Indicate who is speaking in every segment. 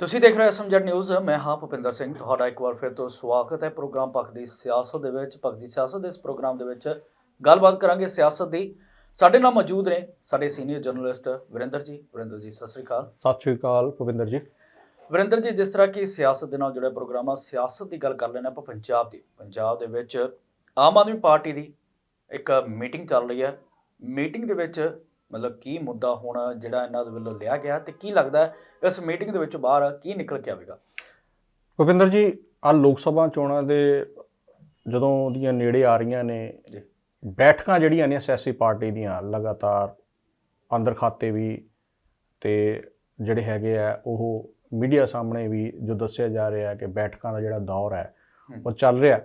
Speaker 1: ਤੁਸੀਂ ਦੇਖ ਰਹੇ ਹੋ ਐਸਐਮਜੈਡ ਨਿਊਜ਼ ਮੈਂ ਹਾਂ ਭੁਪਿੰਦਰ ਸਿੰਘ। ਤੁਹਾਡਾ ਇੱਕ ਵਾਰ ਫਿਰ ਤੋਂ ਸਵਾਗਤ ਹੈ ਪ੍ਰੋਗਰਾਮ ਪੱਖ ਦੀ ਸਿਆਸਤ ਦੇ ਵਿੱਚ। ਪੱਖ ਦੀ ਸਿਆਸਤ ਦੇ ਇਸ ਪ੍ਰੋਗਰਾਮ ਦੇ ਵਿੱਚ ਗੱਲਬਾਤ ਕਰਾਂਗੇ ਸਿਆਸਤ ਦੀ। ਸਾਡੇ ਨਾਲ ਮੌਜੂਦ ਨੇ ਸਾਡੇ ਸੀਨੀਅਰ ਜਰਨਲਿਸਟ ਵਿਰਿੰਦਰ ਜੀ। ਵਿਰਿੰਦਰ ਜੀ ਸਤਿ ਸ੍ਰੀ ਅਕਾਲ।
Speaker 2: ਸਤਿ ਸ਼੍ਰੀ ਅਕਾਲ ਭੁਪਿੰਦਰ ਜੀ।
Speaker 1: ਵਿਰਿੰਦਰ ਜੀ ਜਿਸ ਤਰ੍ਹਾਂ ਕਿ ਸਿਆਸਤ ਦੇ ਨਾਲ ਜੁੜਿਆ ਪ੍ਰੋਗਰਾਮ ਆ ਸਿਆਸਤ ਦੀ ਗੱਲ ਕਰ ਲੈਣਾ ਆਪਾਂ ਪੰਜਾਬ ਦੀ। ਪੰਜਾਬ ਦੇ ਵਿੱਚ ਆਮ ਆਦਮੀ ਪਾਰਟੀ ਦੀ ਇੱਕ ਮੀਟਿੰਗ ਚੱਲ ਰਹੀ ਹੈ। ਮੀਟਿੰਗ ਦੇ ਵਿੱਚ ਮਤਲਬ ਕੀ ਮੁੱਦਾ ਹੁਣ ਜਿਹੜਾ ਇਹਨਾਂ ਦੇ ਵੱਲੋਂ ਲਿਆ ਗਿਆ ਤੇ ਕੀ ਲੱਗਦਾ ਇਸ ਮੀਟਿੰਗ ਦੇ ਵਿੱਚ ਬਾਹਰ ਕੀ ਨਿਕਲ ਕੇ ਆਵੇਗਾ
Speaker 2: ਭੁਪਿੰਦਰ ਜੀ ਆ ਲੋਕ ਸਭਾ ਚੋਣਾਂ ਦੇ ਜਦੋਂ ਦੀਆਂ ਨੇੜੇ ਆ ਰਹੀਆਂ ਨੇ। ਬੈਠਕਾਂ ਜਿਹੜੀਆਂ ਨੇ ਸਿਆਸੀ ਪਾਰਟੀ ਦੀਆਂ ਲਗਾਤਾਰ ਅੰਦਰ ਖਾਤੇ ਵੀ ਤੇ ਜਿਹੜੇ ਹੈਗੇ ਆ ਉਹ ਮੀਡੀਆ ਸਾਹਮਣੇ ਵੀ ਜੋ ਦੱਸਿਆ ਜਾ ਰਿਹਾ ਹੈ ਕਿ ਬੈਠਕਾਂ ਦਾ ਜਿਹੜਾ ਦੌਰ ਹੈ। ਉਹ ਚੱਲ ਰਿਹਾ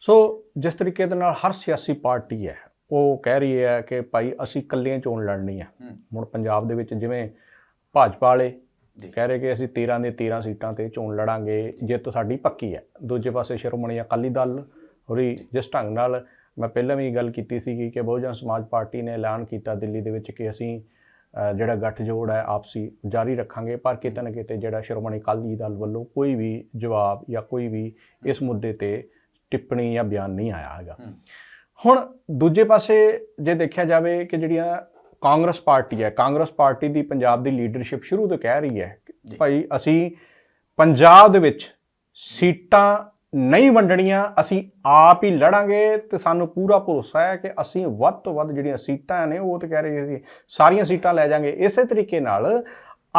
Speaker 2: ਸੋ ਜਿਸ ਤਰੀਕੇ ਦੇ ਨਾਲ ਹਰ ਸਿਆਸੀ ਪਾਰਟੀ ਹੈ ਉਹ ਕਹਿ ਰਹੀ ਹੈ ਕਿ ਭਾਈ ਅਸੀਂ ਇਕੱਲੀਆਂ ਚੋਣ ਲੜਨੀ ਹੈ। ਹੁਣ ਪੰਜਾਬ ਦੇ ਵਿੱਚ ਜਿਵੇਂ ਭਾਜਪਾ ਵਾਲੇ। ਕਹਿ ਰਹੇ ਕਿ ਅਸੀਂ 13 ਦੇ 13 ਸੀਟਾਂ ਤੇ ਚੋਣ ਲੜਾਂਗੇ ਜਿੱਤ ਸਾਡੀ ਪੱਕੀ ਹੈ ਦੂਜੇ ਪਾਸੇ ਸ਼੍ਰੋਮਣੀ ਅਕਾਲੀ ਦਲ ਹੋਰੀ ਜਿਸ ਢੰਗ ਨਾਲ ਮੈਂ ਪਹਿਲਾਂ ਵੀ ਗੱਲ ਕੀਤੀ ਸੀ ਕਿ ਬਹੁਜਨ ਸਮਾਜ ਪਾਰਟੀ ਨੇ ਐਲਾਨ ਕੀਤਾ ਦਿੱਲੀ ਦੇ ਵਿੱਚ ਕਿ ਅਸੀਂ ਜਿਹੜਾ ਗੱਠਜੋੜ ਹੈ ਆਪਸੀ ਜਾਰੀ ਰੱਖਾਂਗੇ ਪਰ ਕਿਤੇ ਨਾ ਕਿਤੇ ਜਿਹੜਾ ਸ਼੍ਰੋਮਣੀ ਅਕਾਲੀ ਦਲ ਵੱਲੋਂ ਕੋਈ ਵੀ ਜਵਾਬ ਜਾਂ ਕੋਈ ਵੀ ਇਸ ਮੁੱਦੇ ਤੇ ਟਿੱਪਣੀ ਜਾਂ ਬਿਆਨ ਨਹੀਂ ਆਇਆ ਹੈਗਾ। ਹੁਣ ਦੂਜੇ ਪਾਸੇ ਜੇ ਦੇਖਿਆ ਜਾਵੇ ਕਿ ਜਿਹੜੀਆਂ ਕਾਂਗਰਸ ਪਾਰਟੀ ਹੈ ਕਾਂਗਰਸ ਪਾਰਟੀ ਦੀ ਪੰਜਾਬ ਦੀ ਲੀਡਰਸ਼ਿਪ ਸ਼ੁਰੂ ਤੋਂ ਕਹਿ ਰਹੀ ਹੈ। ਭਾਈ ਅਸੀਂ ਪੰਜਾਬ ਦੇ ਵਿੱਚ ਸੀਟਾਂ ਨਹੀਂ ਵੰਡਣੀਆਂ ਅਸੀਂ ਆਪ ਹੀ ਲੜਾਂਗੇ ਤੇ ਸਾਨੂੰ ਪੂਰਾ ਭਰੋਸਾ ਹੈ ਕਿ ਅਸੀਂ ਵੱਧ ਤੋਂ ਵੱਧ ਜਿਹੜੀਆਂ ਸੀਟਾਂ ਨੇ ਉਹ ਤੇ ਕਹਿ ਰਹੇ ਸੀ ਸਾਰੀਆਂ ਸੀਟਾਂ ਲੈ ਜਾਾਂਗੇ ਇਸੇ ਤਰੀਕੇ ਨਾਲ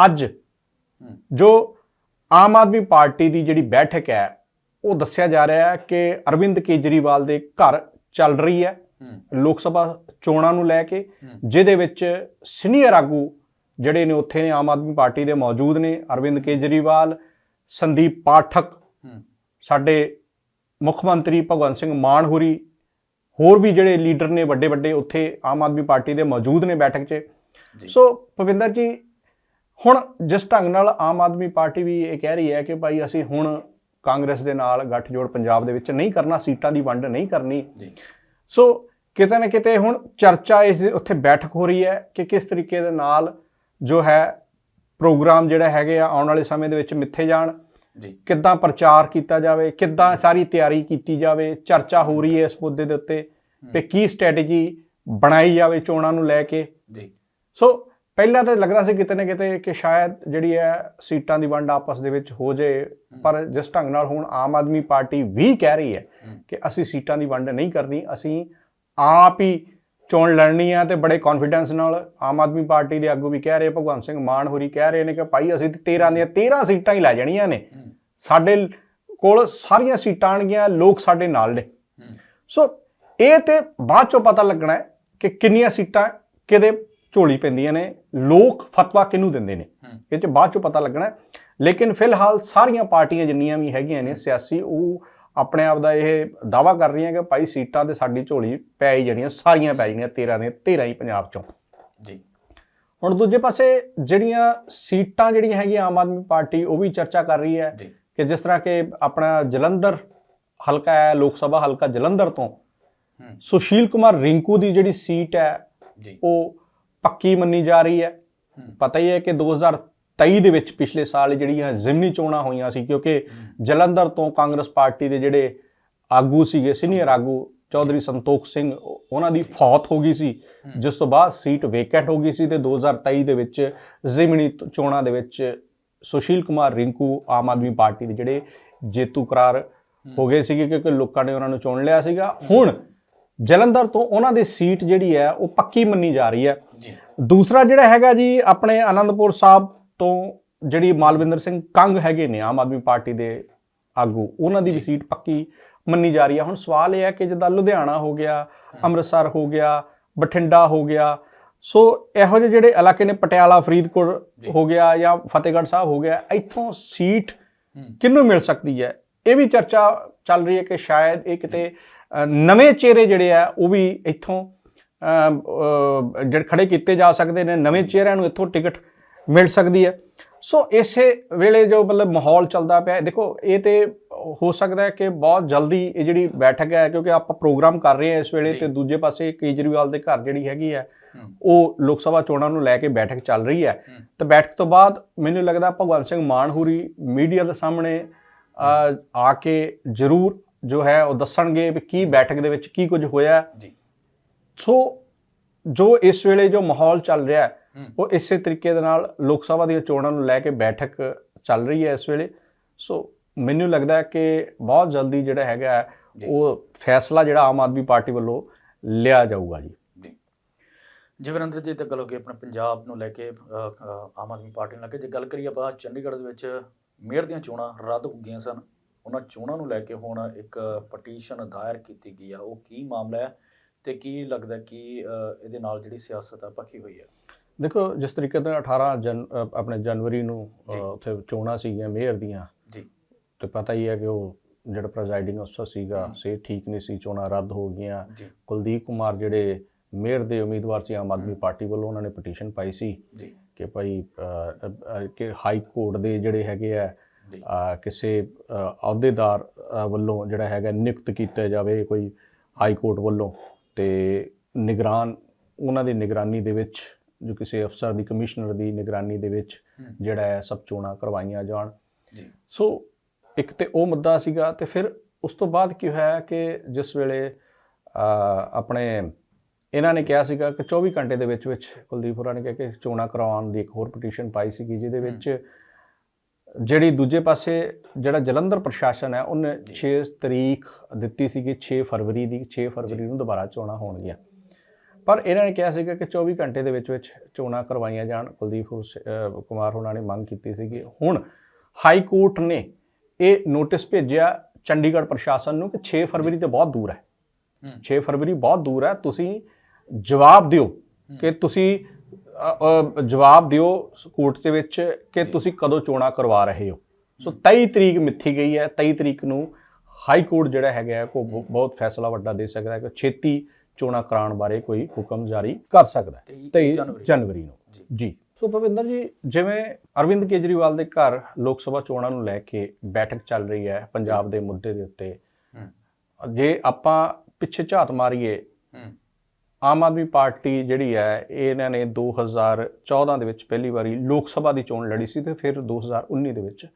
Speaker 2: ਅੱਜ ਜੋ ਆਮ ਆਦਮੀ ਪਾਰਟੀ ਦੀ ਜਿਹੜੀ ਬੈਠਕ ਹੈ ਉਹ ਦੱਸਿਆ ਜਾ ਰਿਹਾ ਹੈ ਕਿ ਅਰਵਿੰਦ ਕੇਜਰੀਵਾਲ ਦੇ ਘਰ ਚੱਲ ਰਹੀ ਹੈ ਲੋਕ ਸਭਾ ਚੋਣਾਂ ਨੂੰ ਲੈ ਕੇ। ਜਿਹਦੇ ਵਿੱਚ ਸੀਨੀਅਰ ਆਗੂ ਜਿਹੜੇ ਨੇ ਉੱਥੇ ਨੇ ਆਮ ਆਦਮੀ ਪਾਰਟੀ ਦੇ ਮੌਜੂਦ ਨੇ ਅਰਵਿੰਦ ਕੇਜਰੀਵਾਲ ਸੰਦੀਪ ਪਾਠਕ। ਸਾਡੇ ਮੁੱਖ ਮੰਤਰੀ ਭਗਵੰਤ ਸਿੰਘ ਮਾਨ ਹੋਰੀ ਹੋਰ ਵੀ ਜਿਹੜੇ ਲੀਡਰ ਨੇ ਵੱਡੇ ਵੱਡੇ ਉੱਥੇ ਆਮ ਆਦਮੀ ਪਾਰਟੀ ਦੇ ਮੌਜੂਦ ਨੇ ਬੈਠਕ 'ਚ। ਸੋ ਭਵਿੰਦਰ ਜੀ ਹੁਣ ਜਿਸ ਢੰਗ ਨਾਲ ਆਮ ਆਦਮੀ ਪਾਰਟੀ ਵੀ ਇਹ ਕਹਿ ਰਹੀ ਹੈ ਕਿ ਭਾਈ ਅਸੀਂ ਹੁਣ ਕਾਂਗਰਸ ਦੇ ਨਾਲ ਗੱਠਜੋੜ ਪੰਜਾਬ ਦੇ ਵਿੱਚ ਨਹੀਂ ਕਰਨਾ ਸੀਟਾਂ ਦੀ ਵੰਡ ਨਹੀਂ ਕਰਨੀ।
Speaker 1: ਜੀ।
Speaker 2: ਸੋ ਕਿਤੇ ਨਾ ਕਿਤੇ ਹੁਣ ਚਰਚਾ ਇਸ ਉੱਥੇ ਬੈਠਕ ਹੋ ਰਹੀ ਹੈ ਕਿ ਕਿਸ ਤਰੀਕੇ ਦੇ ਨਾਲ ਜੋ ਹੈ ਪ੍ਰੋਗਰਾਮ ਜਿਹੜਾ ਹੈਗੇ ਆ ਆਉਣ ਵਾਲੇ ਸਮੇਂ ਦੇ ਵਿੱਚ ਮਿੱਥੇ ਜਾਣ।
Speaker 1: ਜੀ।
Speaker 2: ਕਿੱਦਾਂ ਪ੍ਰਚਾਰ ਕੀਤਾ ਜਾਵੇ ਕਿੱਦਾਂ ਸਾਰੀ ਤਿਆਰੀ ਕੀਤੀ ਜਾਵੇ ਚਰਚਾ ਹੋ ਰਹੀ ਹੈ ਇਸ ਮੁੱਦੇ ਦੇ ਉੱਤੇ ਕਿ ਕੀ ਸਟ੍ਰੈਟਜੀ ਬਣਾਈ ਜਾਵੇ ਚੋਣਾਂ ਨੂੰ ਲੈ ਕੇ।
Speaker 1: ਜੀ।
Speaker 2: ਸੋ ਪਹਿਲਾਂ ਤਾਂ ਲੱਗਦਾ ਸੀ ਕਿਤੇ ਨਾ ਕਿਤੇ ਕਿ ਸ਼ਾਇਦ ਜਿਹੜੀ ਹੈ ਸੀਟਾਂ ਦੀ ਵੰਡ ਆਪਸ ਦੇ ਵਿੱਚ ਹੋ ਜੇ ਪਰ ਜਿਸ ਢੰਗ ਨਾਲ ਹੁਣ ਆਮ ਆਦਮੀ ਪਾਰਟੀ ਵੀ ਕਹਿ ਰਹੀ ਹੈ। ਕਿ ਅਸੀਂ ਸੀਟਾਂ ਦੀ ਵੰਡ ਨਹੀਂ ਕਰਨੀ ਅਸੀਂ ਆਪ ਹੀ ਚੋਣ ਲੜਨੀ ਆ ਤੇ ਬੜੇ ਕੌਨਫੀਡੈਂਸ ਨਾਲ ਆਮ ਆਦਮੀ ਪਾਰਟੀ ਦੇ ਆਗੂ ਵੀ ਕਹਿ ਰਹੇ ਭਗਵੰਤ ਸਿੰਘ ਮਾਨ ਹੋਰੀ ਕਹਿ ਰਹੇ ਨੇ ਕਿ ਭਾਈ ਅਸੀਂ ਤੇ 13 ਦੀਆਂ 13 ਸੀਟਾਂ ਹੀ ਲੈ ਜਾਣੀਆਂ ਨੇ। ਸਾਡੇ ਕੋਲ ਸਾਰੀਆਂ ਸੀਟਾਂ ਆਣਗੀਆਂ ਲੋਕ ਸਾਡੇ ਨਾਲ ਨੇ। ਸੋ ਇਹ ਤੇ ਬਾਅਦ ਚੋਂ ਪਤਾ ਲੱਗਣਾ ਹੈ ਕਿ ਕਿੰਨੀਆਂ ਸੀਟਾਂ ਕਿਹਦੇ ਝੋਲੀ ਪੈਂਦੀਆਂ ਨੇ ਲੋਕ ਫਤਵਾ ਕਿਹਨੂੰ ਦਿੰਦੇ ਨੇ। ਇਹ ਚ ਬਾਅਦ ਚੋਂ ਪਤਾ ਲੱਗਣਾ। ਲੇਕਿਨ ਫਿਲਹਾਲ ਸਾਰੀਆਂ ਪਾਰਟੀਆਂ ਜਿੰਨੀਆਂ ਵੀ ਹੈਗੀਆਂ ਨੇ ਸਿਆਸੀ ਉਹ ਆਪਣੇ ਆਪ ਦਾ ਇਹ ਦਾਵਾ ਕਰ ਰਹੀਆਂ ਕਿ ਭਾਈ ਸੀਟਾਂ ਤੇ ਸਾਡੀ ਝੋਲੀ ਪੈ ਹੀ ਜਾਣੀਆਂ ਸਾਰੀਆਂ ਪੈ ਜਾਣੀਆਂ 13 ਦੀਆਂ 13 ਹੀ ਪੰਜਾਬ ਚੋਂ।
Speaker 1: ਜੀ।
Speaker 2: ਹੁਣ ਦੂਜੇ ਪਾਸੇ ਜਿਹੜੀਆਂ ਸੀਟਾਂ ਜਿਹੜੀਆਂ ਹੈਗੀਆਂ ਆਮ ਆਦਮੀ ਪਾਰਟੀ ਉਹ ਵੀ ਚਰਚਾ ਕਰ ਰਹੀ ਹੈ ਕਿ ਜਿਸ ਤਰ੍ਹਾਂ ਕਿ ਆਪਣਾ ਜਲੰਧਰ ਹਲਕਾ ਹੈ ਲੋਕ ਸਭਾ ਹਲਕਾ ਜਲੰਧਰ ਤੋਂ ਸੁਸ਼ੀਲ ਕੁਮਾਰ ਰਿੰਕੂ ਦੀ ਜਿਹੜੀ ਸੀਟ ਹੈ
Speaker 1: ਜੀ।
Speaker 2: ਉਹ ਪੱਕੀ ਮੰਨੀ ਜਾ ਰਹੀ ਹੈ। ਪਤਾ ਹੀ ਹੈ ਕਿ 2023 ਦੇ ਵਿੱਚ ਪਿਛਲੇ ਸਾਲ ਜਿਹੜੀਆਂ ਜ਼ਿਮਨੀ ਚੋਣਾਂ ਹੋਈਆਂ ਸੀ ਕਿਉਂਕਿ ਜਲੰਧਰ ਤੋਂ ਕਾਂਗਰਸ ਪਾਰਟੀ ਦੇ ਜਿਹੜੇ ਆਗੂ ਸੀਗੇ ਸੀਨੀਅਰ ਆਗੂ ਚੌਧਰੀ ਸੰਤੋਖ ਸਿੰਘ ਉਹ- ਉਹਨਾਂ ਦੀ ਫੌਤ ਹੋ ਗਈ ਸੀ। ਜਿਸ ਤੋਂ ਬਾਅਦ ਸੀਟ ਵੇਕੈਂਟ ਹੋ ਗਈ ਸੀ ਤੇ 2023 ਦੇ ਵਿੱਚ ਜ਼ਿਮਨੀ ਚੋਣਾਂ ਦੇ ਵਿੱਚ ਸੁਸ਼ੀਲ ਕੁਮਾਰ ਰਿੰਕੂ ਆਮ ਆਦਮੀ ਪਾਰਟੀ ਦੇ ਜਿਹੜੇ ਜੇਤੂ ਕਰਾਰ ਹੋ। ਗਏ ਸੀਗੇ ਕਿਉਂਕਿ ਲੋਕਾਂ ਨੇ ਉਹਨਾਂ ਨੂੰ ਚੁਣ ਲਿਆ ਸੀਗਾ। ਹੁਣ ਜਲੰਧਰ ਤੋਂ ਉਹਨਾਂ ਦੀ ਸੀਟ ਜਿਹੜੀ ਹੈ ਉਹ ਪੱਕੀ ਮੰਨੀ ਜਾ ਰਹੀ ਹੈ।
Speaker 1: ਜੀ।
Speaker 2: ਦੂਸਰਾ ਜਿਹੜਾ ਹੈਗਾ ਜੀ ਆਪਣੇ ਆਨੰਦਪੁਰ ਸਾਹਿਬ ਤੋਂ ਜਿਹੜੀ ਮਾਲਵਿੰਦਰ ਸਿੰਘ ਕੰਗ ਹੈਗੇ ਨੇ ਆਮ ਆਦਮੀ ਪਾਰਟੀ ਦੇ ਆਗੂ ਉਹਨਾਂ ਦੀ ਵੀ। ਸੀਟ ਪੱਕੀ ਮੰਨੀ ਜਾ ਰਹੀ ਹੈ। ਹੁਣ ਸਵਾਲ ਇਹ ਹੈ ਕਿ ਜਿੱਦਾਂ ਲੁਧਿਆਣਾ ਹੋ ਗਿਆ ਅੰਮ੍ਰਿਤਸਰ ਹੋ ਗਿਆ ਬਠਿੰਡਾ ਹੋ ਗਿਆ ਸੋ ਇਹੋ ਜਿਹੇ ਜਿਹੜੇ ਇਲਾਕੇ ਨੇ ਪਟਿਆਲਾ ਫਰੀਦਕੋਟ। ਹੋ ਗਿਆ ਜਾਂ ਫਤਿਹਗੜ੍ਹ ਸਾਹਿਬ ਹੋ ਗਿਆ ਇੱਥੋਂ ਸੀਟ ਕਿਹਨੂੰ ਮਿਲ ਸਕਦੀ ਹੈ? ਇਹ ਵੀ ਚਰਚਾ ਚੱਲ ਰਹੀ ਹੈ ਕਿ ਸ਼ਾਇਦ ਇਹ ਕਿਤੇ ਨਵੇਂ ਚਿਹਰੇ ਜਿਹੜੇ ਆ ਉਹ ਵੀ ਇੱਥੋਂ ਜਿਹੜੇ ਖੜੇ ਕੀਤੇ ਜਾ ਸਕਦੇ ਨੇ ਨਵੇਂ। ਚਿਹਰਿਆਂ ਨੂੰ ਇੱਥੋਂ ਟਿਕਟ ਮਿਲ ਸਕਦੀ ਹੈ ਸੋ ਇਸੇ ਵੇਲੇ ਜੋ ਮਤਲਬ ਮਾਹੌਲ ਚੱਲਦਾ ਪਿਆ ਦੇਖੋ ਇਹ ਤੇ ਹੋ ਸਕਦਾ ਹੈ ਕਿ ਬਹੁਤ ਜਲਦੀ ਇਹ ਜਿਹੜੀ ਬੈਠਕ ਹੈ ਕਿਉਂਕਿ ਆਪਾਂ ਪ੍ਰੋਗਰਾਮ ਕਰ ਰਹੇ ਹਾਂ ਇਸ ਵੇਲੇ। ਤੇ ਦੂਜੇ ਪਾਸੇ ਕੇਜਰੀਵਾਲ ਦੇ ਘਰ ਜਿਹੜੀ ਹੈਗੀ ਹੈ। ਉਹ ਲੋਕ ਸਭਾ ਚੋਣਾਂ ਨੂੰ ਲੈ ਕੇ ਬੈਠਕ ਚੱਲ ਰਹੀ ਹੈ। ਤੇ ਬੈਠਕ ਤੋਂ ਬਾਅਦ ਮੈਨੂੰ ਲੱਗਦਾ ਭਗਵੰਤ ਸਿੰਘ ਮਾਨ ਹੋਰੀ ਮੀਡੀਆ ਦੇ ਸਾਹਮਣੇ ਆ ਕੇ ਜ਼ਰੂਰ ਜੋ ਹੈ ਉਹ ਦੱਸਣਗੇ ਵੀ ਕੀ ਬੈਠਕ ਦੇ ਵਿੱਚ ਕੀ ਕੁਝ ਹੋਇਆ
Speaker 1: ਜੀ।
Speaker 2: ਸੋ ਜੋ ਇਸ ਵੇਲੇ ਜੋ ਮਾਹੌਲ ਚੱਲ ਰਿਹਾ ਹੈ। ਉਹ ਇਸੇ ਤਰੀਕੇ ਦੇ ਨਾਲ ਲੋਕ ਸਭਾ ਦੀਆਂ ਚੋਣਾਂ ਨੂੰ ਲੈ ਕੇ ਬੈਠਕ ਚੱਲ ਰਹੀ ਹੈ ਇਸ ਵੇਲੇ। ਸੋ ਮੈਨੂੰ ਲੱਗਦਾ ਹੈ ਕਿ ਬਹੁਤ ਜਲਦੀ ਜਿਹੜਾ ਹੈਗਾ। ਉਹ ਫੈਸਲਾ ਜਿਹੜਾ ਆਮ ਆਦਮੀ ਪਾਰਟੀ ਵੱਲੋਂ ਲਿਆ ਜਾਊਗਾ ਜੀ।
Speaker 1: ਜੀ। ਜਵਰਿੰਦਰ ਜੀ ਤੇ ਗੱਲ ਹੋ ਗਈ ਆਪਣੇ ਪੰਜਾਬ ਨੂੰ ਲੈ ਕੇ ਆਮ ਆਦਮੀ ਪਾਰਟੀ ਨੂੰ ਲੈ ਕੇ। ਜੇ ਗੱਲ ਕਰੀਏ ਆਪਾਂ ਚੰਡੀਗੜ੍ਹ ਦੇ ਵਿੱਚ ਮੇਅਰ ਦੀਆਂ ਚੋਣਾਂ ਰੱਦ ਹੋ ਗਈਆਂ ਸਨ। ਉਹਨਾਂ ਚੋਣਾਂ ਨੂੰ ਲੈ ਕੇ ਹੁਣ ਇੱਕ ਪਟੀਸ਼ਨ ਦਾਇਰ ਕੀਤੀ ਗਈ ਆ। ਉਹ ਕੀ ਮਾਮਲਾ ਹੈ ਤੇ ਕੀ ਲੱਗਦਾ ਕਿ ਇਹਦੇ ਨਾਲ ਜਿਹੜੀ ਸਿਆਸਤ ਆ ਪੱਕੀ ਹੋਈ ਹੈ?
Speaker 2: ਦੇਖੋ ਜਿਸ ਤਰੀਕੇ ਨਾਲ 18 ਜਨ ਆਪਣੇ ਜਨਵਰੀ ਨੂੰ। ਉੱਥੇ ਚੋਣਾਂ ਸੀਗੀਆਂ ਮੇਅਰ ਦੀਆਂ
Speaker 1: ਜੀ।
Speaker 2: ਤੇ ਪਤਾ ਹੀ ਹੈ ਕਿ ਉਹ ਜਿਹੜਾ ਪ੍ਰੈਜ਼ਾਈਡਿੰਗ ਅਫਸਰ ਸੀਗਾ। ਸੇ ਠੀਕ ਨਹੀਂ ਸੀ ਚੋਣਾਂ ਰੱਦ ਹੋ ਗਈਆਂ। ਕੁਲਦੀਪ ਕੁਮਾਰ ਜਿਹੜੇ ਮੇਅਰ ਦੇ ਉਮੀਦਵਾਰ ਸੀ ਆਮ ਆਦਮੀ। ਪਾਰਟੀ ਵੱਲੋਂ ਉਹਨਾਂ ਨੇ ਪਟੀਸ਼ਨ ਪਾਈ ਸੀ।
Speaker 1: ਜੀ।
Speaker 2: ਕਿ ਭਾਈ ਕਿ ਹਾਈ ਕੋਰਟ ਦੇ ਜਿਹੜੇ ਹੈਗੇ ਆ ਕਿਸੇ ਅਹੁਦੇਦਾਰ ਵੱਲੋਂ ਜਿਹੜਾ ਹੈਗਾ ਨਿਯੁਕਤ ਕੀਤਾ ਜਾਵੇ ਕੋਈ ਹਾਈ ਕੋਰਟ ਵੱਲੋਂ ਤੇ ਨਿਗਰਾਨ ਉਹਨਾਂ ਦੀ ਨਿਗਰਾਨੀ ਦੇ ਵਿੱਚ ਜੋ ਕਿਸੇ ਅਫਸਰ ਦੀ ਕਮਿਸ਼ਨਰ ਦੀ ਨਿਗਰਾਨੀ ਦੇ ਵਿੱਚ। ਜਿਹੜਾ ਹੈ ਸਭ ਚੋਣਾਂ ਕਰਵਾਈਆਂ ਜਾਣ।
Speaker 1: ਜੀ।
Speaker 2: ਸੋ ਇੱਕ ਤੇ ਉਹ ਮੁੱਦਾ ਸੀਗਾ ਤੇ ਫਿਰ ਉਸ ਤੋਂ ਬਾਅਦ ਕੀ ਹੋਇਆ ਕਿ ਜਿਸ ਵੇਲੇ ਆਪਣੇ ਇਹਨਾਂ ਨੇ ਕਿਹਾ ਸੀਗਾ ਕਿ 24 ਘੰਟੇ ਦੇ ਵਿੱਚ ਵਿੱਚ ਕੁਲਦੀਪ ਹੋਰਾਂ ਨੇ ਕਿਹਾ ਕਿ ਚੋਣਾਂ ਕਰਵਾਉਣ ਦੀ ਇੱਕ ਹੋਰ ਪਟੀਸ਼ਨ ਪਾਈ ਸੀਗੀ ਜਿਹਦੇ ਵਿੱਚ ਜਿਹੜੀ ਦੂਜੇ ਪਾਸੇ ਜਿਹੜਾ ਜਲੰਧਰ ਪ੍ਰਸ਼ਾਸਨ ਹੈ ਉਹਨੇ
Speaker 1: ਜੀ।
Speaker 2: 6 ਤਰੀਕ ਦਿੱਤੀ ਸੀਗੀ 6 ਫਰਵਰੀ ਦੀ 6 ਫਰਵਰੀ ਨੂੰ ਦੁਬਾਰਾ ਚੋਣਾਂ ਹੋਣਗੀਆਂ। ਪਰ ਇਹਨਾਂ ਨੇ ਕਿਹਾ ਸੀਗਾ ਕਿ 24 ਘੰਟੇ ਦੇ ਵਿੱਚ ਵਿੱਚ ਚੋਣਾਂ ਕਰਵਾਈਆਂ ਜਾਣ। ਕੁਲਦੀਪ ਕੁਮਾਰ ਹੋਣਾ ਨੇ ਮੰਗ ਕੀਤੀ ਸੀਗੀ। ਹੁਣ ਹਾਈ ਕੋਰਟ ਨੇ ਇਹ ਨੋਟਿਸ ਭੇਜਿਆ ਚੰਡੀਗੜ੍ਹ ਪ੍ਰਸ਼ਾਸਨ ਨੂੰ ਕਿ 6 ਫਰਵਰੀ ਤੇ ਬਹੁਤ ਦੂਰ ਹੂੰ। 6 ਫਰਵਰੀ ਬਹੁਤ ਦੂਰ ਹੈ। ਤੁਸੀਂ ਜਵਾਬ ਦਿਓ ਕਿ ਤੁਸੀਂ ਜਵਾਬ ਦਿਓ ਕੋਰਟ ਦੇ ਵਿੱਚ ਕਿ। ਤੁਸੀਂ ਕਦੋਂ ਚੋਣਾਂ ਕਰਵਾ ਰਹੇ ਹੋ। ਸੋ 23 ਤਰੀਕ ਮਿੱਥੀ ਗਈ ਹੈ 23 ਤਰੀਕ ਨੂੰ ਹਾਈ ਕੋਰਟ ਜਿਹੜਾ ਹੈਗਾ ਹੈ, ਕੋ ਬਹੁਤ ਫੈਸਲਾ ਵੱਡਾ ਦੇ ਸਕਦਾ ਹੈ ਕਿ ਛੇਤੀ ਚੋਣਾਂ ਕਰਾਉਣ ਬਾਰੇ ਕੋਈ ਹੁਕਮ ਜਾਰੀ ਕਰ ਸਕਦਾ ਹੈ। 23
Speaker 1: ਜਨਵਰੀ।
Speaker 2: ਨੂੰ।
Speaker 1: ਜੀ।
Speaker 2: ਸੋ ਭਵਿੰਦਰ ਜੀ ਜਿਵੇਂ ਅਰਵਿੰਦ ਕੇਜਰੀਵਾਲ ਦੇ ਘਰ ਲੋਕ ਸਭਾ ਚੋਣਾਂ ਨੂੰ ਲੈ ਕੇ ਬੈਠਕ ਚੱਲ ਰਹੀ ਹੈ ਪੰਜਾਬ ਦੇ ਮੁੱਦੇ ਦੇ ਉੱਤੇ ਜੇ ਆਪਾਂ ਪਿੱਛੇ ਝਾਤ ਮਾਰੀਏ ਆਮ ਆਦਮੀ ਪਾਰਟੀ ਜਿਹੜੀ ਹੈ ਇਹ ਇਹਨਾਂ ਨੇ 2014 ਦੇ ਵਿੱਚ ਪਹਿਲੀ ਵਾਰੀ ਲੋਕ ਸਭਾ ਦੀ ਚੋਣ ਲੜੀ ਸੀ ਤੇ ਫਿਰ 2019 ਦੇ ਵਿੱਚ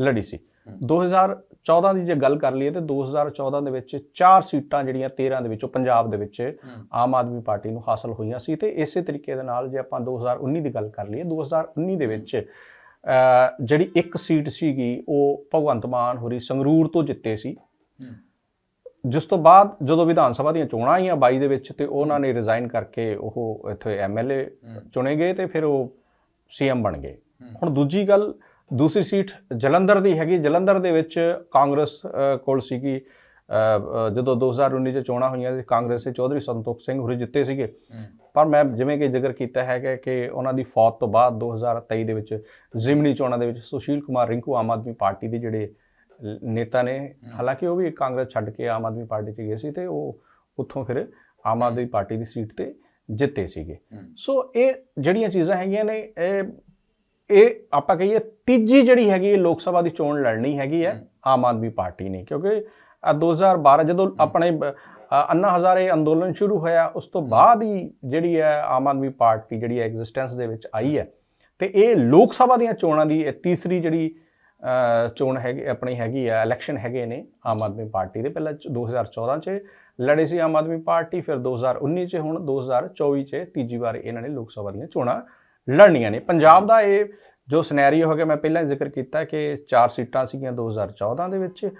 Speaker 2: ਲੜੀ ਸੀ।
Speaker 1: ਹਮ।
Speaker 2: 2014 ਦੀ ਜੇ ਗੱਲ ਕਰ ਲਈਏ ਤੇ 2014 ਦੇ ਵਿੱਚ ਚਾਰ ਸੀਟਾਂ ਜਿਹੜੀਆਂ 13 ਦੇ ਵਿੱਚੋਂ ਪੰਜਾਬ ਦੇ ਵਿੱਚ ਆਮ ਆਦਮੀ ਪਾਰਟੀ ਨੂੰ ਹਾਸਲ ਹੋਈਆਂ ਸੀ ਤੇ ਇਸੇ ਤਰੀਕੇ ਦੇ ਨਾਲ ਜੇ ਆਪਾਂ 2019 ਦੀ ਗੱਲ ਕਰ ਲਈਏ 2019 ਦੇ ਵਿੱਚ ਜਿਹੜੀ ਇੱਕ ਸੀਟ ਸੀਗੀ ਉਹ ਭਗਵੰਤ ਮਾਨ ਹੋਰੀ ਸੰਗਰੂਰ ਤੋਂ ਜਿੱਤੇ ਸੀ। ਜਿਸ ਤੋਂ ਬਾਅਦ ਜਦੋਂ ਵਿਧਾਨ ਸਭਾ ਦੀਆਂ ਚੋਣਾਂ ਆਈਆਂ 22 ਦੇ ਵਿੱਚ ਤੇ ਉਹਨਾਂ ਨੇ ਰਿਜ਼ਾਈਨ ਕਰਕੇ ਉਹ ਇੱਥੇ ਐਮਐਲਏ ਚੁਣੇ ਗਏ ਤੇ ਫਿਰ ਉਹ ਸੀਐਮ ਬਣ ਗਏ। ਹੁਣ ਦੂਜੀ ਗੱਲ ਦੂਸਰੀ ਸੀਟ ਜਲੰਧਰ ਦੀ ਹੈਗੀ। ਜਲੰਧਰ ਦੇ ਵਿੱਚ ਕਾਂਗਰਸ ਕੋਲ ਸੀਗੀ ਜਦੋਂ 2019 ਚ ਚੋਣਾਂ ਹੋਈਆਂ ਸੀ ਕਾਂਗਰਸ ਦੇ ਚੌਧਰੀ ਸੰਤੋਖ ਸਿੰਘ ਹੋਰੀ ਜਿੱਤੇ ਸੀਗੇ। ਪਰ ਮੈਂ ਜਿਵੇਂ ਕਿ ਜ਼ਿਕਰ ਕੀਤਾ ਹੈਗਾ ਕਿ ਉਹਨਾਂ ਦੀ ਫੌਤ ਤੋਂ ਬਾਅਦ 2023 ਦੇ ਵਿੱਚ ਜ਼ਿਮਨੀ ਚੋਣਾਂ ਦੇ ਵਿੱਚ ਸੁਸ਼ੀਲ ਕੁਮਾਰ ਰਿੰਕੂ ਆਮ ਆਦਮੀ ਪਾਰਟੀ ਦੇ ਜਿਹੜੇ ਨੇਤਾ ਨੇ ਹਾਲਾਂਕਿ ਉਹ ਵੀ ਕਾਂਗਰਸ ਛੱਡ ਕੇ ਆਮ ਆਦਮੀ ਪਾਰਟੀ 'ਚ ਗਏ ਸੀ ਤੇ ਉਹ ਉੱਥੋਂ ਫਿਰ ਆਮ ਆਦਮੀ ਪਾਰਟੀ ਦੀ ਸੀਟ ਤੇ ਜਿੱਤੇ ਸੀਗੇ। ਸੋ ਇਹ ਜਿਹੜੀਆਂ ਚੀਜ਼ਾਂ ਹੈਗੀਆਂ ਨੇ ਇਹ ਇਹ ਆਪਾਂ ਕਹੀਏ ਤੀਜੀ ਜਿਹੜੀ ਹੈਗੀ ਇਹ ਲੋਕ ਸਭਾ ਦੀ ਚੋਣ ਲੜਨੀ ਹੈਗੀ ਹੈ। ਆਮ ਆਦਮੀ ਪਾਰਟੀ ਨੇ ਕਿਉਂਕਿ ਆਹ 2012 ਜਦੋਂ ਆਪਣੇ ਅੰਨਾ ਹਜ਼ਾਰੇ ਅੰਦੋਲਨ ਸ਼ੁਰੂ ਹੋਇਆ ਉਸ ਤੋਂ ਬਾਅਦ ਹੀ ਜਿਹੜੀ ਹੈ ਆਮ ਆਦਮੀ ਪਾਰਟੀ ਜਿਹੜੀ ਹੈ ਐਗਜ਼ਿਸਟੈਂਸ ਦੇ ਵਿੱਚ ਆਈ ਹੈ। ਤੇ ਇਹ ਲੋਕ ਸਭਾ ਦੀਆਂ ਚੋਣਾਂ ਦੀ ਇਹ ਤੀਸਰੀ ਜਿਹੜੀ ਚੋਣ ਹੈਗੀ ਆਪਣੀ ਹੈਗੀ ਹੈ ਇਲੈਕਸ਼ਨ ਹੈਗੇ ਨੇ ਆਮ ਆਦਮੀ ਪਾਰਟੀ ਦੇ। ਪਹਿਲਾਂ ਚ- 2014 ਚ ਲੜੇ ਸੀ ਆਮ ਆਦਮੀ ਪਾਰਟੀ ਫਿਰ 2019 ਚ ਹੁਣ 2024 ਚ ਤੀਜੀ ਵਾਰ ਇਹਨਾਂ ਨੇ ਲੋਕ ਸਭਾ ਦੀਆਂ ਚੋਣਾਂ ਲੜਨੀਆਂ ਨੇ। ਪੰਜਾਬ ਦਾ ਇਹ ਜੋ ਸਿਨੈਰੀਓ ਹੈਗਾ ਮੈਂ ਪਹਿਲਾਂ ਜ਼ਿਕਰ ਕੀਤਾ ਕਿ ਚਾਰ ਸੀਟਾਂ ਸੀਗੀਆਂ 2014 ਦੇ ਵਿੱਚ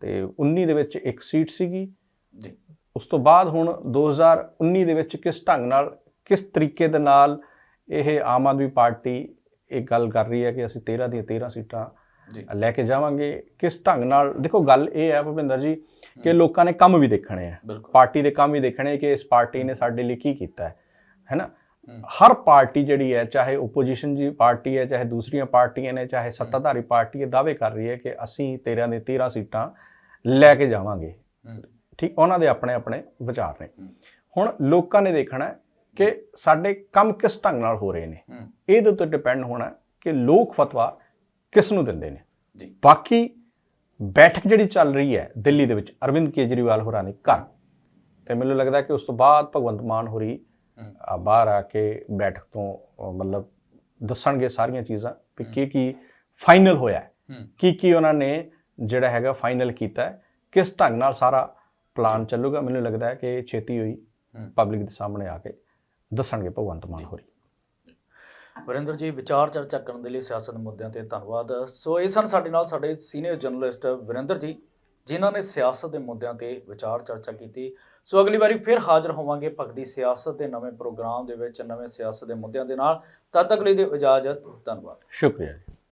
Speaker 2: ਤੇ 19 ਦੇ ਵਿੱਚ ਇੱਕ ਸੀਟ ਸੀਗੀ।
Speaker 1: ਜੀ।
Speaker 2: ਉਸ ਤੋਂ ਬਾਅਦ ਹੁਣ 2019 ਦੇ ਵਿੱਚ ਕਿਸ ਢੰਗ ਨਾਲ ਕਿਸ ਤਰੀਕੇ ਦੇ ਨਾਲ ਇਹ ਆਮ ਆਦਮੀ ਪਾਰਟੀ ਇਹ ਗੱਲ ਕਰ ਰਹੀ ਹੈ ਕਿ ਅਸੀਂ 13 ਦੀਆਂ 13 ਸੀਟਾਂ ਲੈ ਕੇ ਜਾਵਾਂਗੇ। ਕਿਸ ਢੰਗ ਨਾਲ? ਦੇਖੋ ਗੱਲ ਇਹ ਹੈ ਭੁਪਿੰਦਰ ਜੀ ਕਿ ਲੋਕਾਂ ਨੇ ਕੰਮ ਵੀ ਦੇਖਣੇ ਆ। ਪਾਰਟੀ ਦੇ ਕੰਮ ਵੀ ਦੇਖਣੇ ਕਿ ਇਸ ਪਾਰਟੀ ਨੇ ਸਾਡੇ ਲਈ ਕੀ ਕੀਤਾ ਹੈ ਹੈਨਾ। ਹਰ ਪਾਰਟੀ ਜਿਹੜੀ ਹੈ ਚਾਹੇ ਓਪੋਜੀਸ਼ਨ ਦੀ ਪਾਰਟੀ ਹੈ ਚਾਹੇ ਦੂਸਰੀਆਂ ਪਾਰਟੀਆਂ ਨੇ ਚਾਹੇ ਸੱਤਾਧਾਰੀ ਪਾਰਟੀ ਹੈ ਦਾਅਵੇ ਕਰ ਰਹੀ ਹੈ ਕਿ ਅਸੀਂ 13 ਦੇ 13 ਸੀਟਾਂ ਲੈ ਕੇ ਜਾਵਾਂਗੇ। ਠੀਕ ਉਹਨਾਂ ਦੇ ਆਪਣੇ ਆਪਣੇ ਵਿਚਾਰ ਨੇ। ਹੁਣ ਲੋਕਾਂ ਨੇ ਦੇਖਣਾ ਕਿ ਸਾਡੇ ਕੰਮ ਕਿਸ ਢੰਗ ਨਾਲ ਹੋ ਰਹੇ ਨੇ। ਇਹਦੇ ਉੱਤੇ ਡਿਪੈਂਡ ਹੋਣਾ ਕਿ ਲੋਕ ਫਤਵਾ ਕਿਸ ਨੂੰ ਦਿੰਦੇ ਨੇ?
Speaker 1: ਜੀ।
Speaker 2: ਬਾਕੀ ਬੈਠਕ ਜਿਹੜੀ ਚੱਲ ਰਹੀ ਹੈ ਦਿੱਲੀ ਦੇ ਵਿੱਚ ਅਰਵਿੰਦ ਕੇਜਰੀਵਾਲ ਹੋਰਾਂ ਨੇ ਘਰ। ਤੇ ਮੈਨੂੰ ਲੱਗਦਾ ਕਿ ਉਸ ਤੋਂ ਬਾਅਦ ਭਗਵੰਤ ਮਾਨ ਹੋਰੀ ਬਾਹਰ ਆ ਕੇ ਬੈਠਕ ਤੋਂ ਮਤਲਬ ਦੱਸਣਗੇ ਸਾਰੀਆਂ ਚੀਜ਼ਾਂ ਵੀ ਕੀ ਕੀ ਫਾਈਨਲ ਹੋਇਆ ਕੀ ਕੀ ਉਹਨਾਂ ਨੇ ਜਿਹੜਾ ਹੈਗਾ ਫਾਈਨਲ ਕੀਤਾ ਹੈ ਕਿਸ ਢੰਗ ਨਾਲ ਸਾਰਾ ਪਲਾਨ ਚੱਲੂਗਾ ਮੈਨੂੰ ਲੱਗਦਾ ਹੈ ਕਿ ਛੇਤੀ ਹੋਈ। ਪਬਲਿਕ ਦੇ ਸਾਹਮਣੇ ਆ ਕੇ ਦੱਸਣਗੇ ਭਗਵੰਤ ਮਾਨ ਹੋਰੀ।
Speaker 1: ਵਰਿੰਦਰ ਜੀ, ਵਿਚਾਰ ਚਰਚਾ ਕਰਨ ਦੇ ਲਈ ਸਿਆਸਤ ਮੁੱਦਿਆਂ ਤੇ ਧੰਨਵਾਦ। ਸੋ ਇਹ ਸਨ ਸਾਡੇ ਨਾਲ ਸਾਡੇ ਸੀਨੀਅਰ ਜਰਨਲਿਸਟ ਵਰਿੰਦਰ ਜੀ, ਜਿਨ੍ਹਾਂ ਨੇ ਸਿਆਸਤ ਦੇ ਮੁੱਦਿਆਂ ਤੇ ਵਿਚਾਰ ਚਰਚਾ ਕੀਤੀ। ਸੋ ਅਗਲੀ ਵਾਰੀ ਫਿਰ ਹਾਜ਼ਰ ਹੋਵਾਂਗੇ ਭਗਤੀ ਸਿਆਸਤ ਦੇ ਨਵੇਂ ਪ੍ਰੋਗਰਾਮ ਦੇ ਵਿੱਚ, ਨਵੇਂ ਸਿਆਸਤ ਦੇ ਮੁੱਦਿਆਂ ਦੇ ਨਾਲ। ਤਦ ਤੱਕ ਲਈ ਦਿਓ ਇਜਾਜ਼ਤ। ਧੰਨਵਾਦ।
Speaker 2: ਸ਼ੁਕਰੀਆ ਜੀ।